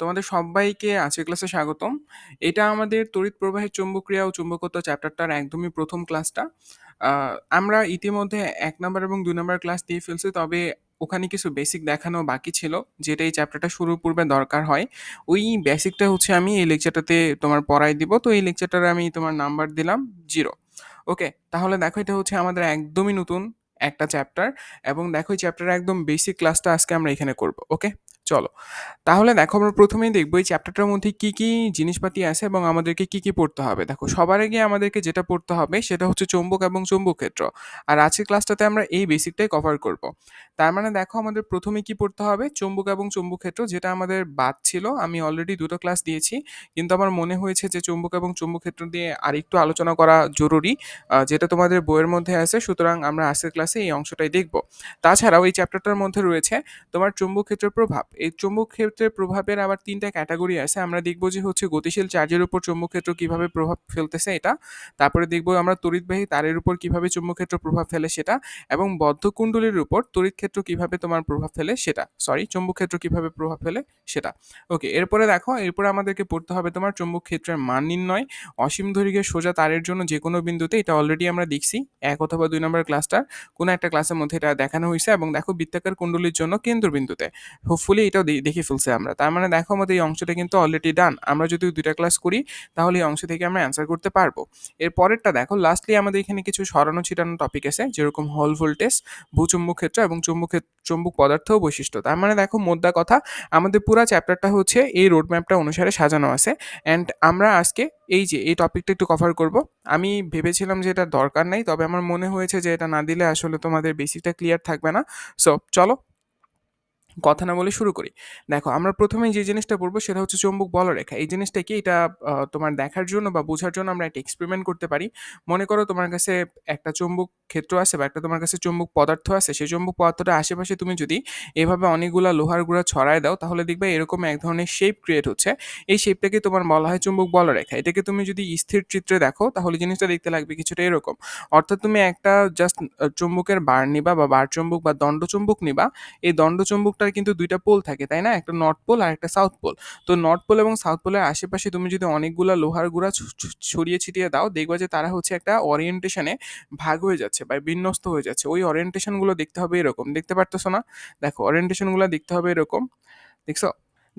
তোমাদের সব্বাইকে আজকের ক্লাসে স্বাগতম। এটা আমাদের তড়িৎ প্রবাহের চৌম্বকক্রিয়া ও চুম্বকত্ব চ্যাপ্টারটার একদমই প্রথম ক্লাসটা। আমরা ইতিমধ্যে এক নাম্বার এবং ২ নাম্বার ক্লাস দিয়ে ফেলছি। তবে ওখানে কিছু বেসিক দেখানো বাকি ছিল, যেটা এই চ্যাপ্টারটা শুরুর পূর্বে দরকার হয়। ওই বেসিকটা হচ্ছে আমি এই লেকচারটাতে তোমার পড়ায় দিব। তো এই লেকচারটার আমি তোমার নাম্বার দিলাম জিরো ওকে? তাহলে দেখো এটা হচ্ছে আমাদের একদমই নতুন একটা চ্যাপ্টার এবং দেখো এই চ্যাপ্টারের একদম বেসিক ক্লাসটা আজকে আমরা এখানে করব। ওকে? চলো। তাহলে দেখো আমরা প্রথমেই দেখব এই চ্যাপ্টারটার মধ্যে কি, কি জিনিসপাতি আছে এবং আমাদেরকে কি, কি পড়তে হবে। দেখো সবার আগে আমাদেরকে যেটা পড়তে হবে সেটা হচ্ছে চৌম্বক এবং চৌম্বক ক্ষেত্র। আর আজকের ক্লাসটাতে আমরা এই বেসিকটাই কভার করব। তার মানে দেখো আমাদের প্রথমে কি পড়তে হবে চৌম্বক এবং চৌম্বক ক্ষেত্র যেটা আমাদের বাদ ছিল। আমি অলরেডি দুটো ক্লাস দিয়েছি। কিন্তু আমার মনে হয়েছে যে চৌম্বক এবং চৌম্বক ক্ষেত্র দিয়ে আরেকটু আলোচনা করা জরুরি। যেটা তোমাদের বইয়ের মধ্যে আছে। সুতরাং আমরা আজকের ক্লাসে এই অংশটাই দেখব। তাছাড়াও এই চ্যাপ্টারটার মধ্যে রয়েছে তোমার চৌম্বক ক্ষেত্রের প্রভাব। এই চৌম্বক ক্ষেত্রের প্রভাবের আবার তিনটা ক্যাটাগরি আছে। আমরা দেখব যে হচ্ছে গতিশীল চার্জের উপর চৌম্বক ক্ষেত্র কীভাবে প্রভাব ফেলতেছে এটা। তারপরে দেখব আমরা তড়িৎবাহী তারের উপর কীভাবে চৌম্বক ক্ষেত্র প্রভাব ফেলে সেটা এবং বদ্ধ কুণ্ডলীর উপর তড়িৎ ক্ষেত্র কীভাবে তোমার প্রভাব ফেলে সেটা। সরি চৌম্বক ক্ষেত্র কীভাবে প্রভাব ফেলে সেটা। ওকে এরপরে দেখো, এরপরে আমাদেরকে পড়তে হবে তোমার চৌম্বক ক্ষেত্রের মান নির্ণয়। অসীম দৈর্ঘ্যের সোজা তারের জন্য যে কোনো বিন্দুতে এটা অলরেডি আমরা দেখছি এক অথবা দুই নম্বর ক্লাসটার কোনো একটা ক্লাসের মধ্যে এটা দেখানো হয়েছে এবং দেখো বৃত্তাকার কুণ্ডলীর জন্য কেন্দ্রবিন্দুতে। হোপফুলি এটাও দেখে ফেলছি আমরা। তার মানে দেখো আমাদের এই অংশটা কিন্তু অলরেডি ডান। আমরা যদি দুইটা ক্লাস করি তাহলে এই অংশ থেকে আমরা অ্যান্সার করতে পারব। এর পরেরটা দেখো লাস্টলি আমাদের এখানে কিছু সরানো ছিটানো টপিক আছে যেরকম হল ভোল্টেজ, ভূচুম্বক ক্ষেত্র এবং চৌম্বক চৌম্বক পদার্থ বৈশিষ্ট্য। তার মানে দেখো মোদ্দা কথা আমাদের পুরা চ্যাপ্টারটা হচ্ছে এই রোড ম্যাপটা অনুসারে সাজানো আছে অ্যান্ড আমরা আজকে এই যে এই টপিকটা একটু কভার করব। আমি ভেবেছিলাম যে এটা দরকার নাই তবে আমার মনে হয়েছে যে এটা না দিলে আসলে তোমাদের বেসিকটা ক্লিয়ার থাকবে না। সো চলো কথা না বলে শুরু করি। দেখো, আমরা প্রথমে যে জিনিসটা পড়ব সেটা হচ্ছে চৌম্বক বলরেখা। এই জিনিসটা কি এটা তোমার দেখার জন্য বা বোঝার জন্য আমরা একটা এক্সপেরিমেন্ট করতে পারি। মনে করো তোমার কাছে একটা চৌম্বক ক্ষেত্র আছে বা একটা তোমার কাছে চৌম্বক পদার্থ আছে। সেই চৌম্বক পদার্থটা আশেপাশে তুমি যদি এভাবে অনেকগুলা লোহার গুঁড়া ছড়ায় দাও, তাহলে দেখবে এরকম এক ধরনের শেপ ক্রিয়েট হচ্ছে। এই শেপটাকে তোমার বলা হয় চৌম্বক বলরেখা। এটাকে তুমি যদি স্থির চিত্রে দেখো, তাহলে জিনিসটা দেখতে লাগবে কিছুটা এরকম। অর্থাৎ তুমি একটা জাস্ট চৌম্বকের বার নিবা বা বার চৌম্বক বা দণ্ড চৌম্বক নিবা। এই দণ্ড চৌম্বকটার কিন্তু দুইটা পোল থাকে, তাই না? একটা নর্থ পোল আর একটা সাউথ পোল। তো নর্থ পোল এবং সাউথ পোলের আশেপাশে তুমি যদি অনেকগুলো লোহার গুঁড়া ছড়িয়ে ছিটিয়ে দাও দেখবা যে তারা হচ্ছে একটা অরিয়েন্টেশনে ভাগ হয়ে যাচ্ছে বা বিন্যস্ত হয়ে যাচ্ছে। ওই অরিয়েন্টেশনগুলো দেখতে হবে এরকম। দেখতে পারতেছো না? দেখো অরিয়েন্টেশনগুলো দেখতে হবে এরকম। দেখছ?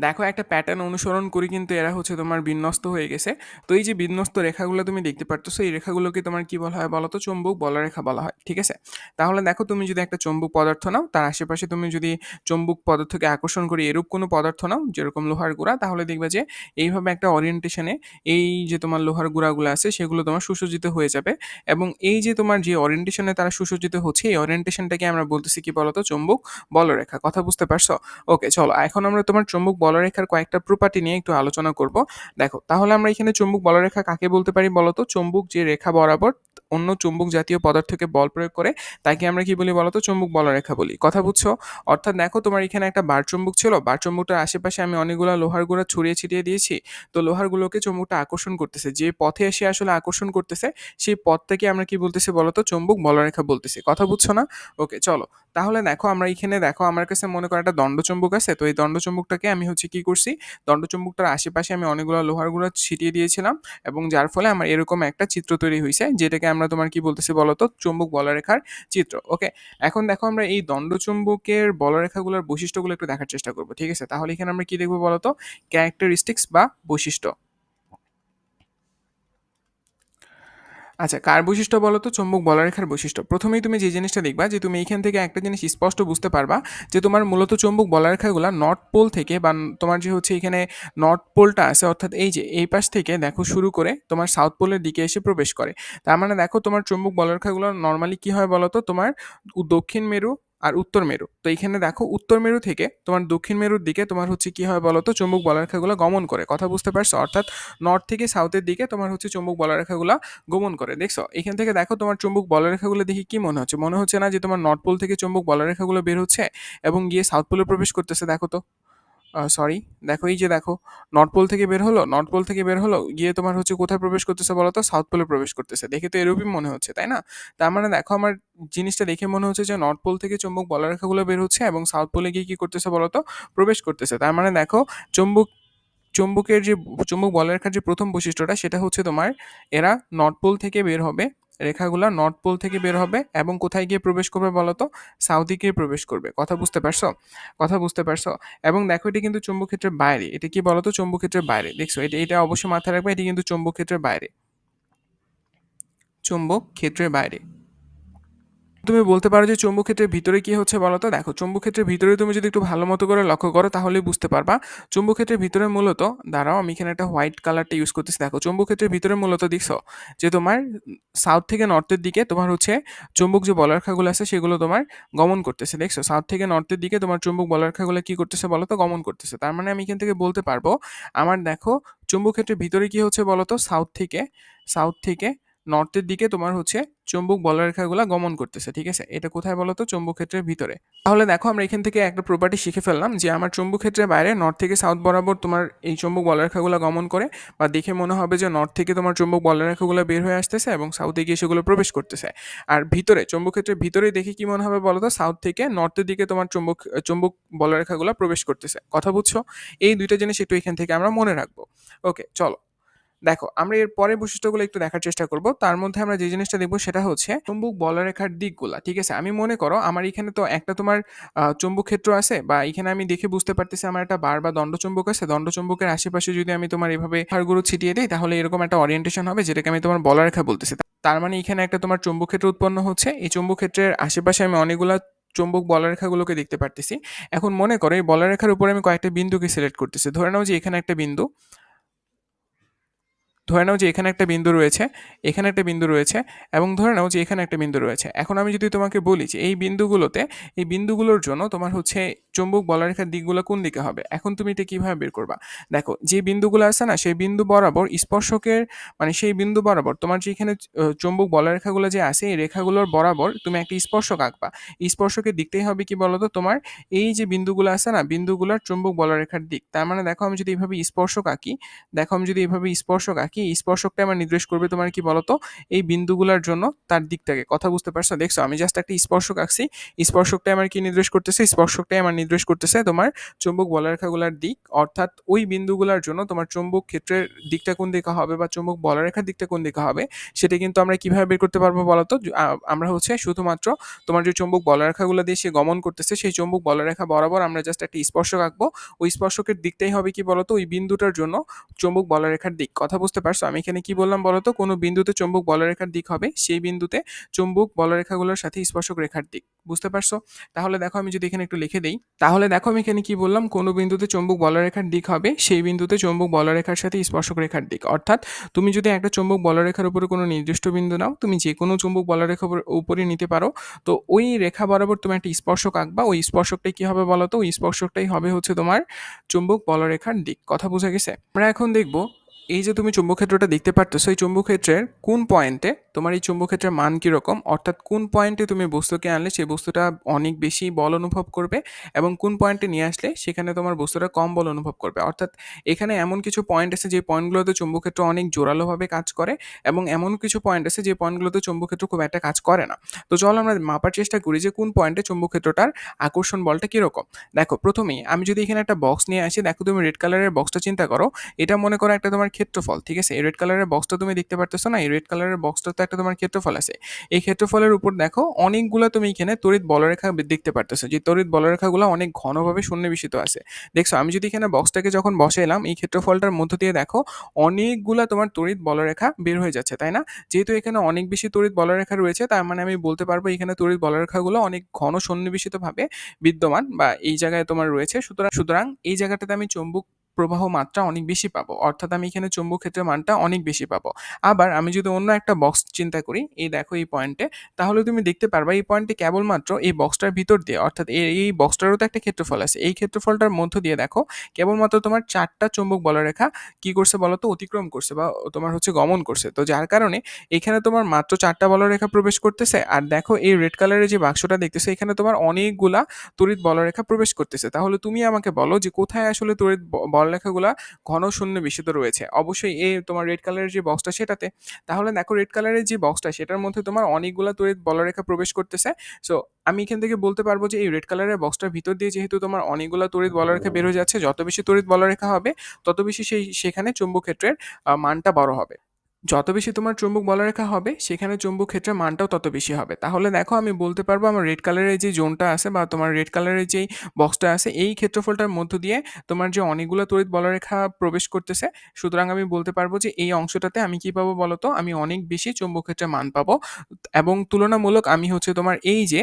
দেখো একটা প্যাটার্ন অনুসরণ করে কিন্তু এরা হচ্ছে তোমার বিন্যস্ত হয়ে গেছে। তো এই যে বিন্যস্ত রেখাগুলো তুমি দেখতে পারতেছো, এই রেখাগুলোকে তোমার কি বলা হয় বলো তো? চৌম্বক বলরেখা বলা হয়। ঠিক আছে? তাহলে দেখো তুমি যদি একটা চৌম্বক পদার্থ নাও, তার আশেপাশে তুমি যদি চৌম্বক পদার্থকে আকর্ষণ করে এরূপ কোনো পদার্থ নাও, যেরকম লোহার গুঁড়া, তাহলে দেখবে যে এইভাবে একটা ওরিয়েন্টেশন এ এই যে তোমার লোহার গুঁড়াগুলো আছে, সেগুলো তোমার সুসজ্জিত হয়ে যাবে এবং এই যে তোমার যে ওরিয়েন্টেশন এ তারা সুসজ্জিত হচ্ছে, এই ওরিয়েন্টেশনটাকে আমরা বলতেছি কি বলো তো? চৌম্বক বলরেখা। কথা বুঝতে পারছ? ওকে চলো, এখন আমরা তোমার চৌম্বক বলরেখার কয়েকটা প্রপার্টি নিয়ে একটু আলোচনা করব। দেখো, তাহলে আমরা এখানে চুম্বক বলরেখা কাকে বলতে পারি বলতো চুম্বক যে রেখা বরাবর অন্য চুম্বক জাতীয় পদার্থকে বল প্রয়োগ করে, তাকে আমরা কি বলি বলতো? চৌম্বক বলরেখা বলি। কথা বুঝছ? অর্থাৎ দেখো তোমার এখানে একটা বার চুম্বক ছিল। বার চুম্বকটার আশেপাশে আমি অনেকগুলা লোহার গুঁড়া ছড়িয়ে ছিটিয়ে দিয়েছি। তো লোহার গুলোকে চুম্বকটা আকর্ষণ করতেছে। যে পথে এসে আসলে আকর্ষণ করতেছে, সেই পথটাকে আমরা কি বলতেছি বলতো? চৌম্বক বলরেখা বলতেছি। কথা বুঝছ না? ওকে, চলো। তাহলে দেখো আমরা এখানে, দেখো আমার কাছে মনে করো একটা দণ্ড চুম্বক আছে। তো এই দণ্ড চুম্বকটাকে আমি হচ্ছে কি করছি? দণ্ড চুম্বকটার আশেপাশে আমি অনেকগুলা লোহার গুঁড়া ছিটিয়ে দিয়েছিলাম এবং যার ফলে আমার এরকম একটা চিত্র তৈরি হয়েছে যেটাকে আমরা তোমার কি বলতেছি বলতো? চুম্বক বলরেখার চিত্র। ওকে? এখন দেখো আমরা এই দণ্ড চুম্বকের বলরেখাগুলোর বৈশিষ্ট্যগুলো একটু দেখার চেষ্টা করব, ঠিক আছে? তাহলে এখানে আমরা কি দেখব বলতো? ক্যারেক্টারিস্টিক্স বা বৈশিষ্ট্য। আচ্ছা কার বৈশিষ্ট্য বলো তো? চুম্বক বলরেখার বৈশিষ্ট্য। প্রথমেই তুমি যে জিনিসটা দেখবা যে তুমি এইখান থেকে একটা জিনিস স্পষ্ট বুঝতে পারবা যে তোমার মূলত চুম্বক বলারেখাগুলো নর্থ পোল থেকে বা তোমার যে হচ্ছে এখানে নর্থ পোলটা আছে, অর্থাৎ এই যে এই পাশ থেকে দেখো শুরু করে তোমার সাউথ পোলের দিকে এসে প্রবেশ করে। তার মানে দেখো তোমার চুম্বক বলরেখাগুলো নর্মালি কি হয় বলো তো? তোমার দক্ষিণ মেরু আর উত্তর মেরু। তো এইখানে দেখো উত্তর মেরু থেকে তোমার দক্ষিণ মেরুর দিকে তোমার হচ্ছে কি হয় বলো তো চুম্বক বলরেখাগুলো গমন করে। কথা বুঝতে পারছ? অর্থাৎ নর্থ থেকে সাউথের দিকে তোমার হচ্ছে চুম্বক বলারেখাগুলো গমন করে। দেখছ? এখান থেকে দেখো তোমার চুম্বক বলরেখাগুলো দেখে কি মনে হচ্ছে? মনে হচ্ছে না যে তোমার নর্থ পোল থেকে চুম্বক বলারেখাগুলো বের হচ্ছে এবং গিয়ে সাউথ পোলে প্রবেশ করতেছে, দেখো তো? সরি দেখো, এই যে দেখো নর্থ পোল থেকে বের হলো নর্থ পোল থেকে বের হলো, গিয়ে তোমার হচ্ছে কোথায় প্রবেশ করতেছে বলো তো? সাউথ পোলে প্রবেশ করতেছে। দেখে তো এরকমই মনে হচ্ছে, তাই না? তার মানে দেখো, আমার জিনিসটা দেখে মনে হচ্ছে যে নর্থ পোল থেকে চুম্বক বলরেখাগুলো বের হচ্ছে এবং সাউথ পোলে গিয়ে কী করতেছে বলো তো? প্রবেশ করতেছে। তার মানে দেখো, চুম্বক, চুম্বকের যে, চুম্বক বলরেখার যে প্রথম বৈশিষ্ট্যটা, সেটা হচ্ছে তোমার এরা নর্থ পোল থেকে বের হবে রেখাগুলো নর্থ পোল থেকে বের হবে এবং কোথায় গিয়ে প্রবেশ করবে বলো তো সাউথে গিয়ে প্রবেশ করবে। কথা বুঝতে পারছ? কথা বুঝতে পারছ? এবং দেখো এটি কিন্তু চুম্বক ক্ষেত্রের বাইরে। এটা কি বলো তো চুম্বক ক্ষেত্রের বাইরে। দেখছ? এটা এটা অবশ্যই মাথায় রাখবে। এটি কিন্তু চুম্বক ক্ষেত্রের বাইরে। চুম্বক ক্ষেত্রের বাইরে। তুমি বলতে পারো যে চুম্বক ক্ষেত্রের ভিতরে কি হচ্ছে বলো তো? দেখো চুম্বক ক্ষেত্রের ভিতরে তুমি যদি একটু ভালো মতো করে লক্ষ্য করো তাহলে বুঝতে পারবা। চুম্বক ক্ষেত্রের ভিতরে মূলত, দাঁড়াও, আমি এখানে একটা হোয়াইট কালারটা ইউজ করতেছি। দেখো চুম্বক ক্ষেত্রের ভিতরে মূলত দেখছ যে তোমার সাউথ থেকে নর্থের দিকে তোমার হচ্ছে চুম্বক যে বলরেখাগুলো আছে, সেগুলো তোমার গমন করতেছে। দেখছ সাউথ থেকে নর্থের দিকে তোমার চুম্বক বলরেখাগুলো কি করতেছে বলো তো? গমন করতেছে। তার মানে আমি এখান থেকে বলতে পারব, আমার দেখো চুম্বক ক্ষেত্রের ভিতরে কি হচ্ছে বলো তো? সাউথ থেকে সাউথ থেকে নর্থের দিকে তোমার হচ্ছে চুম্বক বলরেখাগুলো গমন করতেছে, ঠিক আছে? এটা কোথায় বলো তো চুম্বক ক্ষেত্রের ভিতরে। তাহলে দেখো, আমরা এখান থেকে একটা প্রপার্টি শিখে ফেললাম যে আমার চুম্বক ক্ষেত্রের বাইরে নর্থ থেকে সাউথ বরাবর তোমার এই চুম্বক বলরেখাগুলো গমন করে বা দেখে মনে হবে যে নর্থ থেকে তোমার চুম্বক বলরেখাগুলো বের হয়ে আসতেছে এবং সাউথে গিয়ে সেগুলো প্রবেশ করতেছে। আর ভিতরে, চুম্বক ক্ষেত্রের ভিতরে দেখে কি মনে হবে বলো তো সাউথ থেকে নর্থের দিকে তোমার চুম্বক চুম্বক বলরেখাগুলো প্রবেশ করতেছে। কথা বুঝছ? এই দুইটা জিনিস একটু এখান থেকে আমরা মনে রাখব। ওকে চলো। দেখো, আমরা এর পরের বৈশিষ্ট্যগুলো একটু দেখার চেষ্টা করব। তার মধ্যে আমরা যে জিনিসটা দেখব সেটা হচ্ছে চুম্বক বলরেখার দিকগুলা, ঠিক আছে? আমি মনে করো, আমার এখানে তো একটা তোমার চুম্বক ক্ষেত্র আছে বা এখানে আমি দেখে বুঝতে পারতেছি আমার একটা বার বা দণ্ডচুম্বক আছে। দণ্ড দণ্ডচুম্বকের আশেপাশে যদি আমি তোমার এভাবে হাড়গুলো ছিটিয়ে দিই, তাহলে এরকম একটা অরিয়েন্টেশন হবে যেটাকে আমি তোমার বলরেখা বলতেছি। তার মানে এখানে একটা তোমার চুম্বক ক্ষেত্র উৎপন্ন হচ্ছে। এই চুম্বক ক্ষেত্রের আশেপাশে আমি অনেকগুলা চুম্বক বলরেখাগুলোকে দেখতে পারতেছি। এখন মনে করো, এই বলরেখার উপরে আমি কয়েকটা বিন্দুকে সিলেক্ট করতেছি। ধরে নাও যে এখানে একটা বিন্দু ধরে নাও যে এখানে একটা বিন্দু রয়েছে, এখানে একটা বিন্দু রয়েছে এবং ধরে নাও যে এখানে একটা বিন্দু রয়েছে। এখন আমি যদি তোমাকে বলি যে এই বিন্দুগুলোতে, এই বিন্দুগুলোর জন্য তোমার হচ্ছে চুম্বক বলরেখার দিকগুলো কোন দিকে হবে? এখন তুমি এটা কীভাবে বের করবা? দেখো, যে বিন্দুগুলো আছে না, সেই বিন্দু বরাবর স্পর্শকের মানে সেই বিন্দু বরাবর তোমার যে এখানে চুম্বক বলরেখাগুলো যে আছে, এই রেখাগুলোর বরাবর তুমি একটা স্পর্শক আঁকবা। স্পর্শকের দিকটাই হবে কি বলতো? তোমার এই যে বিন্দুগুলো আছে না, বিন্দুগুলোর চুম্বক বলরেখার দিক। তার মানে দেখো, আমি যদি এইভাবে স্পর্শক আঁকি, দেখো, আমি যদি এইভাবে স্পর্শক আঁকি স্পর্শকটা আমার নির্দেশ করবে তোমার কি বলতো? এই বিন্দুগুলোর জন্য তার দিকটাকে। কথা বুঝতে পারছ? দেখছ, আমি জাস্ট একটা স্পর্শক আঁকছি, স্পর্শকটাই আমার কি নির্দেশ করতেছে? স্পর্শকটাই আমার নির্দেশ করতেছে তোমার চুম্বক বলরেখাগুলোর দিক, অর্থাৎ ওই বিন্দুগুলোর জন্য তোমার চুম্বক ক্ষেত্রের দিকটা কোন দিকে হবে বা চুম্বক বলরেখার দিকটা কোন দিকে হবে, সেটা কিন্তু আমরা কীভাবে বের করতে পারব বলতো? আমরা হচ্ছে শুধুমাত্র তোমার যে চুম্বক বলরেখাগুলো দিয়ে সে গমন করতেছে, সেই চুম্বক বলরেখা বরাবর আমরা জাস্ট একটা স্পর্শক আঁকবো। ওই স্পর্শকের দিকটাই হবে কি বলতো? ওই বিন্দুটার জন্য চুম্বক বলরেখার দিক। কথা বুঝতে পারছ? আমি এখানে কি বললাম বলতো? কোনো বিন্দুতে চুম্বক বলরেখার দিক হবে, সেই বিন্দুতে চুম্বক বলরেখাগুলোর সাথে স্পর্শক রেখার দিক। বুঝতে পারছ? তাহলে দেখো আমি যদি এখানে একটু লিখে দিই। তাহলে দেখো আমি এখানে কি বললাম? কোনো বিন্দুতে চুম্বক বলরেখার দিক হবে, সেই বিন্দুতে চুম্বক বলরেখার সাথে স্পর্শক রেখার দিক। অর্থাৎ তুমি যদি একটা চুম্বক বলরেখার উপরে কোনো নির্দিষ্ট বিন্দু নাও, তুমি যে কোনো চুম্বক বলরেখার উপরে নিতে পারো। তো ওই রেখা বরাবর তুমি একটা স্পর্শক আঁকবা। ওই স্পর্শকটাই কি হবে বলো তো? ওই স্পর্শকটাই হবে হচ্ছে তোমার চুম্বক বলরেখার দিক। কথা বোঝা গেছে? আমরা এখন দেখব, এই যে তুমি চুম্বকক্ষেত্রটা দেখতে পারতেছো, এই চুম্বকক্ষেত্রের কোন পয়েন্টে তোমার এই চুম্বকক্ষেত্রের মান কীরকম? অর্থাৎ কোন পয়েন্টে তুমি বস্তুকে আনলে সেই বস্তুটা অনেক বেশি বল অনুভব করবে এবং কোন পয়েন্টে নিয়ে আসলে সেখানে তোমার বস্তুটা কম বল অনুভব করবে। অর্থাৎ এখানে এমন কিছু পয়েন্ট আছে যে পয়েন্টগুলোতে চুম্বকক্ষেত্র অনেক জোরালোভাবে কাজ করে এবং এমন কিছু পয়েন্ট আছে যে পয়েন্টগুলোতে চুম্বকক্ষেত্র খুব একটা কাজ করে না। তো চলো আমরা মাপার চেষ্টা করি যে কোন পয়েন্টে চুম্বকক্ষেত্রটার আকর্ষণ বলটা কীরকম। দেখো, প্রথমেই আমি যদি এখানে একটা বক্স নিয়ে আসি, দেখো তুমি রেড কালারের বক্সটা চিন্তা করো, এটা মনে করো একটা তোমার ক্ষেত্রফল, ঠিক আছে? এই রেড কালারের বক্সটা তুমি দেখতে পারতেছো না? এই রেড কালারের বক্সটা একটা তোমার ক্ষেত্রফল আছে। এই ক্ষেত্রফলের উপর দেখো অনেকগুলো তুমি এখানে তড়িৎ বলরেখা দেখতে পারতেছো। যে তড়িৎ বলরেখাগুলো অনেক ঘনভাবে সন্নিবেশিত আছে। দেখছ, আমি যদি এখানে বক্সটাকে যখন বসাইলাম, এই ক্ষেত্রফলটার মধ্য দিয়ে দেখো অনেকগুলা তোমার তড়িৎ বলরেখা বের হয়ে যাচ্ছে, তাই না? যেহেতু এখানে অনেক বেশি তড়িৎ বলরেখা রয়েছে, তার মানে আমি বলতে পারব এখানে তড়িৎ বলরেখাগুলো অনেক ঘন সন্নিবেশিতভাবে বিদ্যমান বা এই জায়গায় তোমার রয়েছে। সুতরাং সুতরাং এই জায়গাটাতে আমি চুম্বক প্রবাহ মাত্রা অনেক বেশি পাবো। অর্থাৎ আমি এখানে চুম্বক ক্ষেত্রের মানটা অনেক বেশি পাবো। আবার আমি যদি অন্য একটা বক্স চিন্তা করি, এই দেখো এই পয়েন্টে তাহলে তুমি দেখতে পারবা এই পয়েন্টে কেবলমাত্র এই বক্সটার ভিতর দিয়ে, অর্থাৎ এই বক্সটারও তো একটা ক্ষেত্রফল আছে। এই ক্ষেত্রফলটার মধ্য দিয়ে দেখো, কেবলমাত্র তোমার চারটা চুম্বক বলরেখা কি করছে বলো তো অতিক্রম করছে বা তোমার হচ্ছে গমন করছে। তো যার কারণে এখানে তোমার মাত্র চারটা বলরেখা প্রবেশ করতেছে আর দেখো এই রেড কালারের যে বাক্সটা দেখতেছে, এখানে তোমার অনেকগুলা তড়িৎ বলরেখা প্রবেশ করতেছে। তাহলে তুমি আমাকে বলো যে কোথায় আসলে তড়িৎ বলরেখাগুলা ঘন শূন্য বিশুদ্ধ রয়েছে। অবশ্যই এই তোমার রেড কালারের যে বক্সটা সেটাতে, তাহলে দেখো রেড কালারের যে বক্সটা সেটার মধ্যে তোমার অনেকগুলা তড়িৎ বলরেখা প্রবেশ করতেছে। সো আমি এখান থেকে বলতে পারব যে এই রেড কালারের বক্সটার ভিতর দিয়ে যেহেতু তোমার অনেকগুলো তড়িৎ বলরেখা বের যাচ্ছে, যত বেশি তড়িৎ বলরেখা হবে, তত বেশি সেই, সেখানে চুম্বক ক্ষেত্রের মানটা বড় হবে। যত বেশি তোমার চুম্বক বলরেখা হবে, সেখানে চুম্বক ক্ষেত্রের মানটাও তত বেশি হবে। তাহলে দেখো, আমি বলতে পারব আমার রেড কালারের যে জোনটা আছে বা তোমার রেড কালারের যেই বক্সটা আছে, এই ক্ষেত্রফলটার মধ্য দিয়ে তোমার যে অনেকগুলো তড়িৎ বলরেখা প্রবেশ করতেছে, সুতরাং আমি বলতে পারব যে এই অংশটাতে আমি কি পাবো বলতো? আমি অনেক বেশি চুম্বক ক্ষেত্রের মান পাবো এবং তুলনামূলক আমি হচ্ছে তোমার এই যে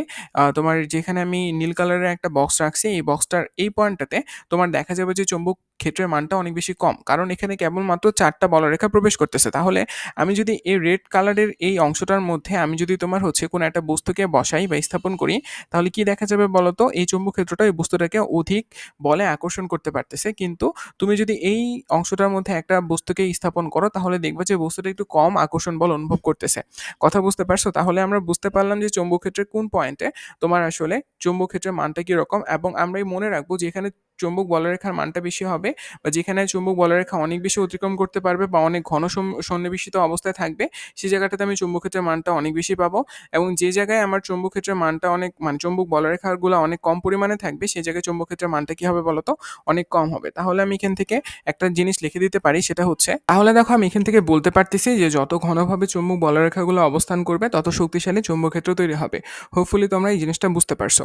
তোমার যেখানে আমি নীল কালারের একটা বক্স রাখছি, এই বক্সটার এই পয়েন্টটাতে তোমার দেখা যাবে যে চুম্বক ক্ষেত্রের মানটা অনেক বেশি কম। কারণ এখানে কেবলমাত্র চারটা বলরেখা প্রবেশ করতেছে। তাহলে আমি যদি এই রেড কালারের এই অংশটার মধ্যে আমি যদি তোমার হচ্ছে কোনো একটা বস্তুকে বসাই বা স্থাপন করি, তাহলে কি দেখা যাবে বলতো? এই চুম্বক ক্ষেত্রটা এই বস্তুটাকে অধিক বলে আকর্ষণ করতে পারতেছে। কিন্তু তুমি যদি এই অংশটার মধ্যে একটা বস্তুকে স্থাপন করো, তাহলে দেখবে যে বস্তুটা একটু কম আকর্ষণ বল অনুভব করতেছে। কথা বুঝতে পারছ? তাহলে আমরা বুঝতে পারলাম যে চুম্বক ক্ষেত্রের কোন পয়েন্টে তোমার আসলে চুম্বক ক্ষেত্রের মানটা কীরকম এবং আমরা এই মনে রাখব যে এখানে চুম্বক বলরেখার মানটা বেশি হবে বা যেখানে চুম্বক বলরেখা অনেক বেশি অতিক্রম করতে পারবে বা অনেক ঘন সন্নিবেশিত অবস্থায় থাকবে সেই জায়গাটাতে আমি চুম্বক ক্ষেত্রের মানটা অনেক বেশি পাবো এবং যে জায়গায় আমার চুম্বক ক্ষেত্রের মানটা অনেক মানে চুম্বক বলরেখাগুলো অনেক কম পরিমাণে থাকবে সেই জায়গায় চুম্বক ক্ষেত্রের মানটা কি হবে বলতো? অনেক কম হবে। তাহলে আমি এখান থেকে একটা জিনিস লিখে দিতে পারি, সেটা হচ্ছে, তাহলে দেখো আমি এখান থেকে বলতে পারতেছি যে যত ঘনভাবে চুম্বক বলরেখাগুলো অবস্থান করবে, তত শক্তিশালী চুম্বক ক্ষেত্র তৈরি হবে। হোপফুলি তোমরা এই জিনিসটা বুঝতে পারছ।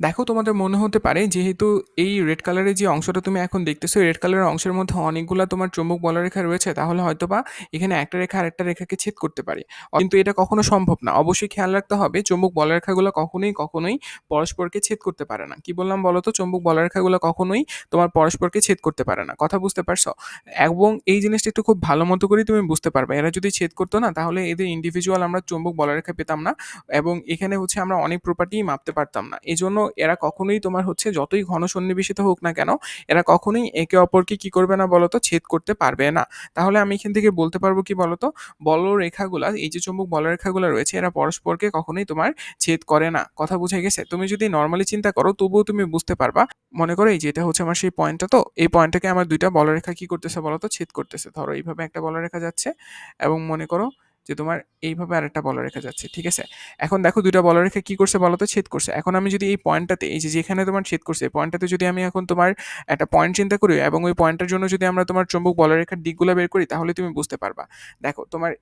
দেখো তোমাদের মনে হতে পারে, যেহেতু এই রেড কালারের যে অংশটা তুমি এখন দেখতেছো রেড কালারের অংশের মধ্যে অনেকগুলো তোমার চুম্বক বলরেখা রয়েছে, তাহলে হয়তো বা এখানে একটা রেখা আরেকটা রেখাকে ছেদ করতে পারে। কিন্তু এটা কখনো সম্ভব না। অবশ্যই খেয়াল রাখতে হবে, চুম্বক বলরেখাগুলো কখনোই কখনোই পরস্পরকে ছেদ করতে পারে না। কি বললাম বলো তো? চুম্বক বলরেখাগুলো কখনোই তোমার পরস্পরকে ছেদ করতে পারে না। কথা বুঝতে পারছ? এবং এই জিনিসটা একটু খুব ভালো মতো করে তুমি বুঝতে পারবে। এরা যদি ছেদ করতো না, তাহলে এদের ইন্ডিভিজুয়াল আমরা চুম্বক বলরেখা পেতাম না এবং এখানে হচ্ছে আমরা অনেক প্রপার্টি মাপতে পারতাম না। এই জন্য এরা কখনোই তোমার হচ্ছে যতই ঘন সন্নিবেশিত হোক না কেন, এরা কখনোই একে অপরকে কি করবে না বলতো, ছেদ করতে পারবে না। তাহলে আমি এখান থেকে বলতে পারব কি বলতো বল রেখাগুলা এই যে চুম্বক বল রেখাগুলো রয়েছে, এরা পরস্পরকে কখনোই তোমার ছেদ করে না। কথা বুঝে গেছে? তুমি যদি নর্মালি চিন্তা করো, তবুও তুমি বুঝতে পারবা। মনে করো এই যেটা হচ্ছে আমার সেই পয়েন্টটা তো, এই পয়েন্টটাকে আমার দুইটা বলরেখা কি করতেছে বলতো, ছেদ করতেছে। ধরো এইভাবে একটা বলরেখা যাচ্ছে এবং মনে করো যে তোমার এইভাবে আরেকটা বলরেখা যাচ্ছে, ঠিক আছে? এখন দেখো দুইটা বলরেখা কি করছে বলতো? ছেদ করছে। এখন আমি যদি এই পয়েন্টটাতে, এই যে যেখানে তোমার ছেদ করছে, এই পয়েন্টটাতে যদি আমি এখন তোমার একটা পয়েন্ট চিন্তা করি এবং ওই পয়েন্টটার জন্য যদি আমরা তোমার চুম্বক বলরেখার দিকগুলো বের করি, তাহলে তুমি বুঝতে পারবা। দেখো তোমার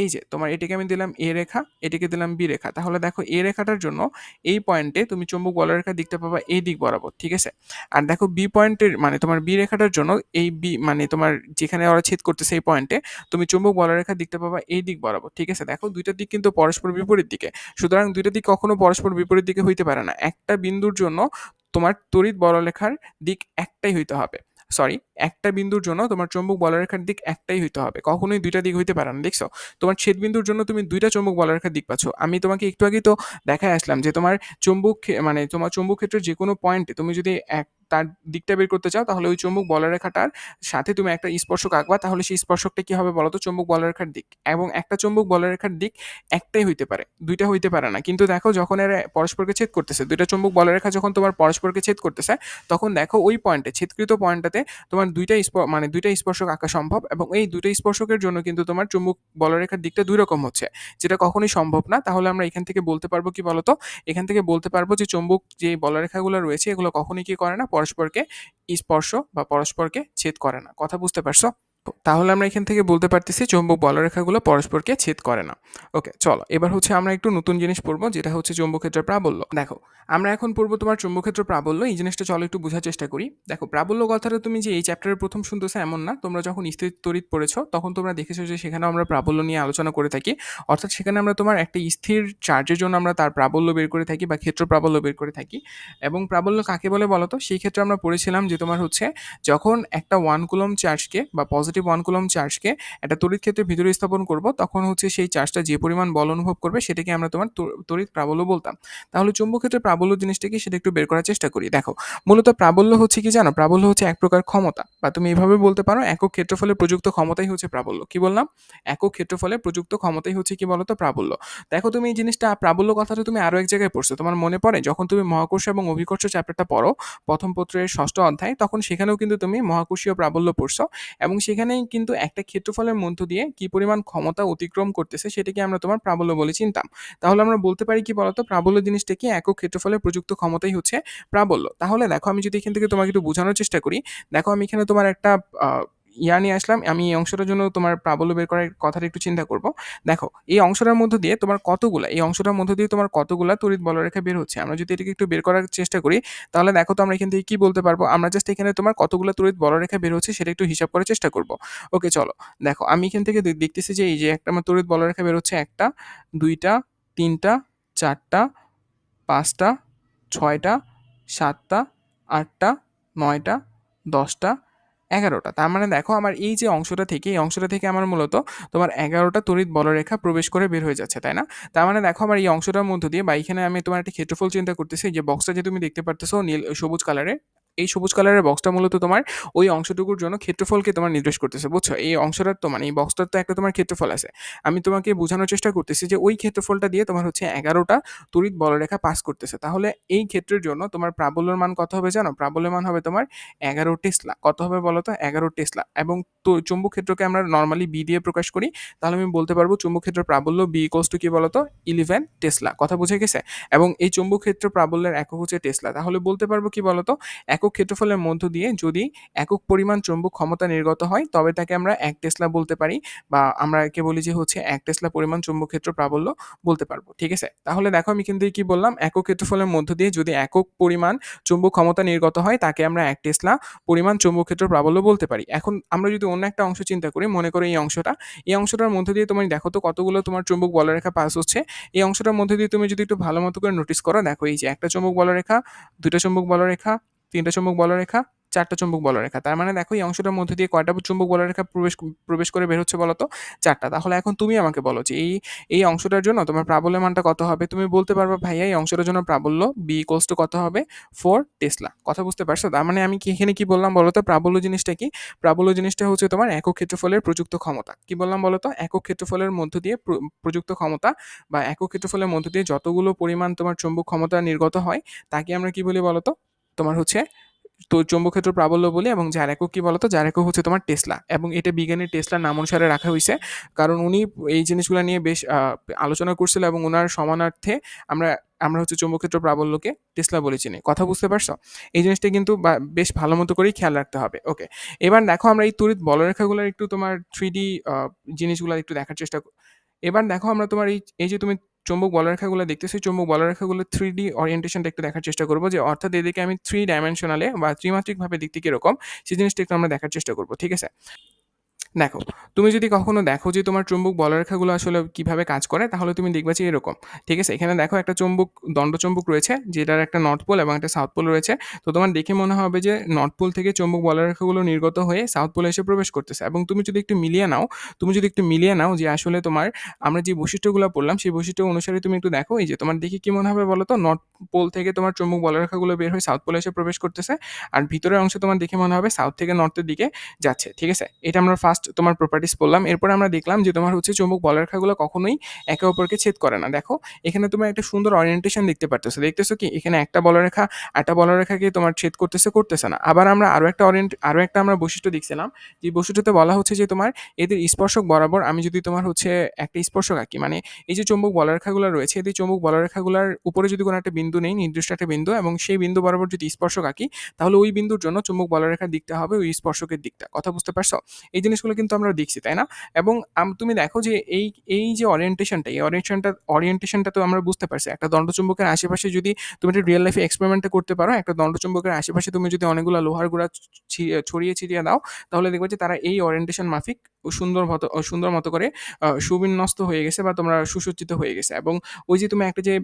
এই যে তোমার এটিকে আমি দিলাম এ রেখা, এটিকে দিলাম বি রেখা। তাহলে দেখো এ রেখাটার জন্য এই পয়েন্টে তুমি চুম্বক বলরেখা দিকটা পাবা এই দিক বরাবর, ঠিক আছে? আর দেখো বি পয়েন্টের মানে তোমার বি রেখাটার জন্য এই বি মানে তোমার যেখানে ওরা ছেদ করতেছে এই পয়েন্টে তুমি চুম্বক বলরেখা দিকটা পাবা এই দিক বরাবর, ঠিক আছে? দেখো দুইটা দিক কিন্তু পরস্পর বিপরীত দিকে, সুতরাং দুইটা দিক কখনো পরস্পর বিপরীত দিকে হইতে পারে না। একটা বিন্দুর জন্য তোমার তড়িৎ বলরেখার দিক একটাই হইতে হবে। সরি একটা বিন্দুর জন্য তোমার চুম্বক বলরেখার দিক একটাই হইতে হবে। কখনোই দুইটা দিক হইতে পারে না, দেখছ? তোমার ছেদ বিন্দুর জন্য তুমি দুইটা চুম্বক বলরেখার দিক পাচ্ছ। আমি তোমাকে একটু আগেই তো দেখায় আসলাম যে তোমার চম্বুক মানে তোমার চম্বুক ক্ষেত্রের যে কোনো পয়েন্টে তুমি যদি এক তার দিকটা বের করতে চাও, তাহলে ওই চুম্বক বলরেখাটার সাথে তুমি একটা স্পর্শক আঁকবা, তাহলে সেই স্পর্শকটা কি হবে বলো বলতো? চুম্বক বলরেখার দিক। এবং একটা চুম্বক বলরেখার দিক একটাই হইতে পারে, দুইটা হইতে পারে না। কিন্তু দেখো যখন এরা পরস্পরকে ছেদ করতেছে, দুইটা চুম্বক বলরেখা যখন তোমার পরস্পরকে ছেদ করতেছে, তখন দেখো ওই পয়েন্টে, ছেদকৃত পয়েন্টটাতে তোমার দুইটা মানে দুইটা স্পর্শক আঁকা সম্ভব এবং এই দুইটা স্পর্শকের জন্য কিন্তু তোমার চুম্বক বলরেখার দিকটা দুই রকম হচ্ছে, যেটা কখনোই সম্ভব না। তাহলে আমরা এখান থেকে বলতে পারব কি বলতো? এখান থেকে বলতে পারব যে চুম্বক যে বলরেখাগুলো রয়েছে, এগুলো কখনোই কি করে না পরস্পরকে স্পর্শ বা পরস্পরকে ছেদ করে না। কথা বুঝতে পারছ? তাহলে আমরা এখান থেকে বলতে পারতেছি চৌম্বক বলরেখাগুলো পরস্পরকে ছেদ করে না। ওকে, চলো, এবার হচ্ছে আমরা একটু নতুন জিনিস পড়ব, যেটা হচ্ছে চুম্বকক্ষেত্রের প্রাবল্য। দেখো, আমরা এখন পড়ব তোমার চৌম্বক ক্ষেত্র প্রাবল্য, এই জিনিসটা চলো একটু বোঝার চেষ্টা করি। দেখো, প্রাবল্য কথাটা তুমি যে এই চ্যাপ্টারের প্রথম শুনতেছো এমন না, তোমরা যখন স্থির তড়িৎ পড়েছো, তখন তোমরা দেখেছ যে সেখানে আমরা প্রাবল্য নিয়ে আলোচনা করে থাকি। অর্থাৎ সেখানে আমরা তোমার একটা স্থির চার্জের জন্য আমরা তার প্রাবল্য বের করে থাকি বা ক্ষেত্র প্রাবল্য বের করে থাকি। এবং প্রাবল্য কাকে বলে বলো তো সেই ক্ষেত্রে আমরা পড়েছিলাম যে তোমার হচ্ছে যখন একটা ওয়ান কুলম চার্জকে বা পজিটিভ ওয়ান কুলম চার্জকে একটা তড়িৎ ক্ষেত্রের ভিতরে স্থাপন করব, তখন হচ্ছে সেই চার্জটা যে পরিমাণ বল অনুভব করবে সেটাকে আমরা তোমার তড়িৎ প্রাবল্য বলতাম। তাহলে চুম্বক ক্ষেত্রে প্রাবল্য জিনিসটা কি সেটা একটু বের করার চেষ্টা করি। দেখো, মূলত প্রাবল্য হচ্ছে কি জানো? প্রাবল্য হচ্ছে এক প্রকার ক্ষমতা। বা তুমি এভাবে বলতে পারো, একক ক্ষেত্রফলে প্রযুক্ত ক্ষমতাই হচ্ছে প্রাবল্য। কি বললাম? একক ক্ষেত্রফলে প্রযুক্ত ক্ষমতাই হচ্ছে কি বলতো? প্রাবল্য। দেখো, তুমি এই জিনিসটা, প্রাবল্য কথাটা তুমি আরও এক জায়গায় পড়ছো। তোমার মনে পড়ে, যখন তুমি মহাকর্ষ এবং অভিকর্ষ চ্যাপ্টারটা পড়ো, প্রথম পত্রের ষষ্ঠ অধ্যায়, তখন সেখানেও কিন্তু তুমি মহাকর্ষীয় প্রাবল্য পড়ছো এবং সেখানেই কিন্তু একটা ক্ষেত্রফলের মধ্য দিয়ে কি পরিমাণ ক্ষমতা অতিক্রম করতেছে সেটাকে আমরা তোমার প্রাবল্য বলে চিনতাম। তাহলে আমরা বলতে পারি কি বলতো? প্রাবল্য জিনিসটা কি একক ক্ষেত্রফলের প্রযুক্ত ক্ষমতাই হচ্ছে প্রাবল্য। তাহলে দেখো আমি যদি এখান থেকে তোমাকে একটু বোঝানোর চেষ্টা করি। দেখো আমি এখানে তোমার একটা ইয়া নিয়ে আসলাম, আমি এই অংশটার জন্য তোমার প্রাবল্য বের করার কথাটা একটু চিন্তা করব। দেখো, এই অংশটার মধ্য দিয়ে তোমার কতগুলা, এই অংশটার মধ্য দিয়ে তোমার কতগুলা তড়িৎ বলরেখা বের হচ্ছে? আমরা যদি এটাকে একটু বের করার চেষ্টা করি, তাহলে দেখো তো আমরা এখান থেকে কী বলতে পারব? আমরা জাস্ট এখানে তোমার কতগুলো তড়িৎ বলরেখা বের হচ্ছে সেটা একটু হিসাব করার চেষ্টা করব। ওকে চলো। দেখো, আমি এখান থেকে দেখতেছি যে এই যে একটা আমার তড়িৎ বলরেখা বের হচ্ছে একটা, দুইটা, তিনটা, চারটা, পাঁচটা, ছয়টা, সাতটা, আটটা, নয়টা, দশটা এগারোটা। তার মানে দেখো আমার এই যে অংশটা থেকে, এই অংশটা থেকে আমার মূলত তোমার এগারোটা তড়িৎ বলরেখা প্রবেশ করে বের হয়ে যাচ্ছে, তাই না? তার মানে দেখো আমার এই অংশটার মধ্য দিয়ে বা এখানে আমি তোমার একটা ক্ষেত্রফল চিন্তা করতেছি যে বক্সটা যে তুমি দেখতে পারতেছো নীল, সবুজ কালারের এই সবুজ কালারের বক্সটা মূলত তোমার ওই অংশটুকুর জন্য ক্ষেত্রফলকে তোমার নির্দেশ করতেছে, বুঝছ? এই অংশটার তো মানে এই বক্সটার তো একটা তোমার ক্ষেত্রফল আছে। আমি তোমাকে বোঝানোর চেষ্টা করতেছি যে ওই ক্ষেত্রফলটা দিয়ে তোমার হচ্ছে এগারোটা তড়িৎ বলরেখা পাস করতেছে। তাহলে এই ক্ষেত্রের জন্য তোমার প্রাবল্যের মান কত হবে জানো? প্রাবল্যের মান হবে তোমার এগারো টেসলা। কত হবে বলো তো এগারো টেসলা। এবং তো চুম্বক ক্ষেত্রকে আমরা নর্মালি বি দিয়ে প্রকাশ করি। তাহলে আমি বলতে পারব চুম্বক ক্ষেত্র প্রাবল্য বি ইকোস টু কি বলতো? ইলেভেন টেসলা কথা বুঝে গেছে? এবং এই চুম্বক ক্ষেত্র প্রাবল্যের একক হচ্ছে টেসলা তাহলে বলতে পারব কি বলতো? একক ক্ষেত্রফলের মধ্য দিয়ে যদি একক পরিমাণ চুম্বক ক্ষমতা নির্গত হয়, তবে তাকে আমরা এক টেসলা বলতে পারি বা আমরা একে বলি যে হচ্ছে এক টেসলা পরিমাণ চুম্বক ক্ষেত্র প্রাবল্য বলতে পারব। ঠিক আছে? তাহলে দেখো আমি কিন্তু কি বললাম? একক ক্ষেত্রফলের মধ্য দিয়ে যদি একক পরিমাণ চুম্বক ক্ষমতা নির্গত হয়, তাকে আমরা এক টেসলা পরিমাণ চুম্বক ক্ষেত্র প্রাবল্য বলতে পারি। এখন আমরা যদি অন্য একটা অংশ চিন্তা করি, মনে করো এই অংশটা। এই অংশটার মধ্যে দিয়ে তুমি দেখো তো কতগুলো তোমার চুম্বক বলরেখা পাস হচ্ছে। এই অংশটার মধ্যে দিয়ে তুমি যদি একটু ভালো মতো করে নোটিস করো, দেখো এই যে একটা চুম্বক বলরেখা দুটো চুম্বক বলরেখা তিনটা চুম্বক বলরেখা চারটা চুম্বক বলরেখা তার মানে দেখো, এই অংশটার মধ্যে দিয়ে কয়টা চুম্বক বলরেখা প্রবেশ প্রবেশ করে বের হচ্ছে বলতো? চারটা। তাহলে এখন তুমি আমাকে বলো যে এই এই অংশটার জন্য তোমার প্রাবল্যের মানটা কত হবে? তুমি বলতে পারবে, ভাইয়া, এই অংশটার জন্য প্রাবল্য বি ইকোয়ালস টু কত হবে? ফোর টেসলা কথা বুঝতে পারছ? তার মানে আমি কি এখানে কি বললাম বলতো? প্রাবল্য জিনিসটা কি? প্রাবল্য জিনিসটা হচ্ছে তোমার একক ক্ষেত্রফলের প্রযুক্ত ক্ষমতা। কি বললাম বলতো? একক ক্ষেত্রফলের মধ্য দিয়ে প্রযুক্ত ক্ষমতা বা একক ক্ষেত্রফলের মধ্য দিয়ে যতগুলো পরিমাণ তোমার চুম্বক ক্ষমতা নির্গত হয়, তাকে আমরা কি বলি বলতো? তোমার হচ্ছে তো চৌম্বক প্রাবল্য বলি এবং যার একক কি বলতো? যার একক হচ্ছে তোমার টেসলা এবং এটা বিজ্ঞানীর টেসলার নাম অনুসারে রাখা হয়েছে কারণ উনি এই জিনিসগুলো নিয়ে বেশ আলোচনা করছিল এবং ওনার সমানার্থে আমরা আমরা হচ্ছে চৌম্বক্ষেত্র প্রাবল্যকে টেসলা বলে চিনি। কথা বুঝতে পারছ? এই জিনিসটা কিন্তু বেশ ভালো মতো করেই খেয়াল রাখতে হবে। ওকে, এবার দেখো আমরা এই তড়িৎ বলরেখাগুলোর একটু তোমার থ্রি ডি জিনিসগুলো একটু দেখার চেষ্টা এবার দেখো আমরা তোমার এই এই যে তুমি চুম্বক বলরেখাগুলো দেখতেছি চুম্বক বলরেখাগুলো থ্রি ডি অরিয়েন্টেশনটা একটু দেখার চেষ্টা করব যে অর্থাৎ এদিকে আমি থ্রি ডাইমেনশনালে বা ত্রিমাত্রিকভাবে দেখতে কীরকম, সেই জিনিসটা একটু আমরা দেখার চেষ্টা করব, ঠিক আছে? দেখো, তুমি যদি কখনো দেখো যে তোমার চুম্বক বলরেখাগুলো আসলে কীভাবে কাজ করে, তাহলে তুমি দেখবে যে এরকম। ঠিক আছে? এখানে দেখো একটা চুম্বক দণ্ডচুম্বক রয়েছে, যেটার একটা নর্থ পোল এবং একটা সাউথ পোল রয়েছে। তো তোমার দেখে মনে হবে যে নর্থ পোল থেকে চুম্বক বলরেখাগুলো নির্গত হয়ে সাউথ পোলে এসে প্রবেশ করতেছে। এবং তুমি যদি একটু মিলিয়ে নাও, তুমি যদি একটু মিলিয়ে নাও যে আসলে তোমার, আমরা যে বৈশিষ্ট্যগুলো পড়লাম, সেই বৈশিষ্ট্য অনুসারে তুমি একটু দেখো, এই যে তোমার দেখে কি মনে হবে বলো তো নর্থ পোল থেকে তোমার চুম্বক বলরেখাগুলো বের হয়ে সাউথ পোলে এসে প্রবেশ করতেছে। আর ভিতরের অংশ তোমার দেখে মনে হবে সাউথ থেকে নর্থের দিকে যাচ্ছে। ঠিক আছে? এটা আমরা ফার্স্ট তোমার প্রপার্টিস বললাম। এরপর আমরা দেখলাম যে তোমার হচ্ছে চুম্বক বলরেখাগুলো কখনোই একে অপরকে ছেদ করে না। দেখো, এখানে তুমি একটা সুন্দর অরিয়েন্টেশন দেখতে পারতেছো। দেখতেছো কি, এখানে একটা বলরেখা একটা বলরেখাকে তোমার ছেদ করতেছে করতেছে না। আবার আমরা আরও একটা অরিয়েন্ট আরও একটা আমরা বৈশিষ্ট্য দেখছিলাম, যে বৈশিষ্ট্যতে বলা হচ্ছে যে তোমার এদের স্পর্শক বরাবর আমি যদি তোমার হচ্ছে একটা স্পর্শক আঁকি মানে এই যে চুম্বক বলরেখাগুলো রয়েছে, এদের চুম্বক বলরেখাগুলোর উপরে যদি কোনো একটা বিন্দু নেই, নির্দিষ্ট একটা বিন্দু, এবং সেই বিন্দু বরাবর যদি স্পর্শক আঁকি, তাহলে ওই বিন্দুর জন্য চুম্বক বলরেখার দিকটা হবে ওই স্পর্শকের দিকটা। কথা বুঝতে পারছ? এই জিনিসগুলো জিনিসগুলো কিন্তু আমরা দেখছি, তাই না? এবং তুমি দেখো যে এই এই যে অরিয়েন্টেশনটা এই অরিয়েন্টেশনটা অরিয়েন্টেশনটা তো আমরা বুঝতে পারছি। একটা দণ্ডচুম্বকের আশেপাশে যদি তুমি একটা রিয়েল লাইফে এক্সপেরিমেন্টটা করতে পারো, একটা দণ্ডচুম্বকের আশেপাশে তুমি যদি অনেকগুলো লোহার গুঁড়া ছড়িয়ে ছিটিয়ে দাও, তাহলে দেখবে যে তারা এই অরিয়েন্টেশন মাফিক সুন্দর মতো সুন্দর মতো করে সুবিন্যস্ত হয়ে গেছে বা তোমরা সুসজ্জিত হয়ে গেছে। এবং ওই যে তুমি একটা যে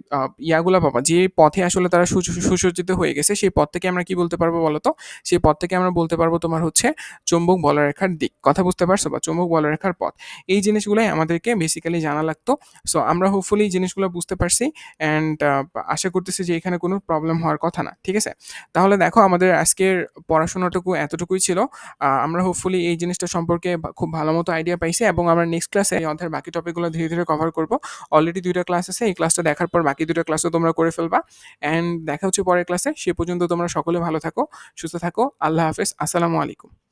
ইয়াগুলা পাবা যে পথে আসলে তারা সুসজ্জিত হয়ে গেছে, সেই পথ থেকে আমরা কি বলতে পারব বলো তো? সেই পথ থেকে আমরা বলতে পারব তোমার হচ্ছে চুম্বক বলরেখার দিক। কথা বুঝতে পারছ বা চুম্বক বলরেখার পথ। এই জিনিসগুলোই আমাদেরকে বেসিক্যালি জানা লাগতো। সো আমরা হোপফুলি এই জিনিসগুলো বুঝতে পারছি অ্যান্ড আশা করতেছি যে এখানে কোনো প্রবলেম হওয়ার কথা না, ঠিক আছে? তাহলে দেখো আমাদের আজকের পড়াশোনাটুকু এতটুকুই ছিল। আমরা হোপফুলি এই জিনিসটা সম্পর্কে খুব ভালো মতো আইডিয়া পাইছি এবং আমরা নেক্সট ক্লাসে এই অধ্যায়ের বাকি টপিকগুলো ধীরে ধীরে কভার করব। অলরেডি দুইটা ক্লাস আছে, এই ক্লাসটা দেখার পর বাকি দুটো ক্লাসও তোমরা করে ফেলবা। অ্যান্ড দেখা হচ্ছে পরের ক্লাসে সে পর্যন্ত তোমরা সকলে ভালো থাকো, সুস্থ থাকো, আল্লাহ হাফেজ, আসসালামু আলাইকুম।